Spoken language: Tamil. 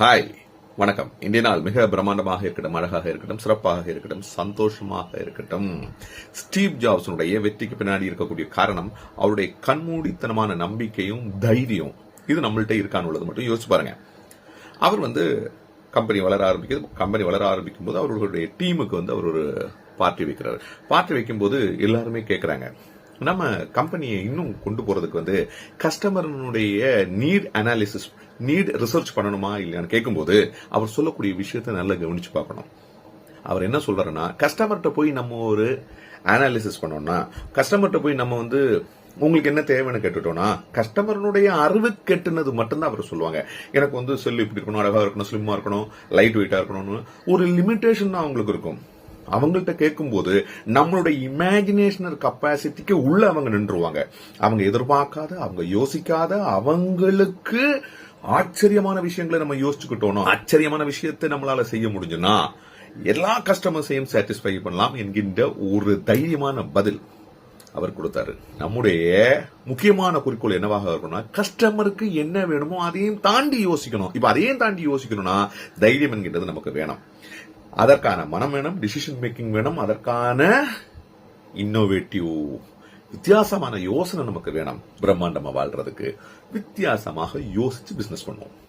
ஹாய் வணக்கம். இன்றைய நாள் மிக பிரம்மாண்டமாக இருக்கட்டும் அழகாக இருக்கட்டும் சிறப்பாக இருக்கட்டும் சந்தோஷமாக இருக்கட்டும். ஸ்டீவ் ஜாப்ஸனுடைய வெற்றிக்கு பின்னாடி இருக்கக்கூடிய காரணம் அவருடைய கண்மூடித்தனமான நம்பிக்கையும் தைரியம் இது நம்மள்ட்ட இருக்கான்னு உள்ளது மட்டும் யோசிச்சு பாருங்க. அவர் வந்து கம்பெனி வளர ஆரம்பிக்கிறது கம்பெனி வளர ஆரம்பிக்கும் போது அவர்களுடைய டீமுக்கு வந்து அவர் ஒரு பார்ட்டி வைக்கிறார். பார்ட்டி வைக்கும்போது எல்லாருமே கேட்குறாங்க நம்ம கம்பெனியை இன்னும் கொண்டு போறதுக்கு வந்து கஸ்டமரனுடைய நீட் அனாலிசிஸ் நீட் ரிசர்ச் பண்ணணுமா இல்லையான்னு கேட்கும்போது அவர் சொல்லக்கூடிய விஷயத்தை நல்லா கவனிச்சு பார்க்கணும். அவர் என்ன சொல்றாருன்னா கஸ்டமர்கிட்ட போய் நம்ம ஒரு அனாலிசிஸ் பண்ணோம்னா கஸ்டமர்கிட்ட போய் நம்ம வந்து உங்களுக்கு என்ன தேவைன்னு கேட்டுட்டோம்னா கஸ்டமருடைய அறிவு கெட்டுனது மட்டும்தான் அவர் சொல்லுவாங்க. எனக்கு வந்து செல் இப்படி இருக்கணும் அழகா இருக்கணும் ஸ்லிம்மா இருக்கணும் லைட் வெயிட்டா இருக்கணும்னு ஒரு லிமிடேஷன் தான் அவங்களுக்கு இருக்கும். அவங்கள்ட்ட கேட்கும்போது நம்மளுடைய இமேஜினேஷனல் கப்பாசிட்டிக்கு உள்ள அவங்க நின்றுவாங்க அவங்க எதிர்பார்க்காத அவங்க யோசிக்காத அவங்களுக்கு ஆச்சரியமான விஷயங்களை நம்ம யோசிச்சுக்கிட்டோம் ஆச்சரியமான விஷயத்தை நம்மளால செய்ய முடிஞ்சுன்னா எல்லா கஸ்டமர்ஸையும் சாட்டிஸ்ஃபை பண்ணலாம் என்கின்ற ஒரு தைரியமான பதில் அவர் கொடுத்தாரு. நம்முடைய முக்கியமான குறிக்கோள் என்னவாக இருக்கும்னா கஸ்டமருக்கு என்ன வேணுமோ அதையும் தாண்டி யோசிக்கணும். இப்ப அதையும் தாண்டி யோசிக்கணும்னா தைரியம் என்கின்றது நமக்கு வேணும். அதற்கான மனம் வேணும் டிசிஷன் மேக்கிங் வேணும் அதற்கான இன்னோவேட்டிவ் வித்தியாசமான யோசனை நமக்கு வேணும் பிரம்மாண்டமா வாழ்றதுக்கு. வித்தியாசமாக யோசிச்சு பிசினஸ் பண்ணுவோம்.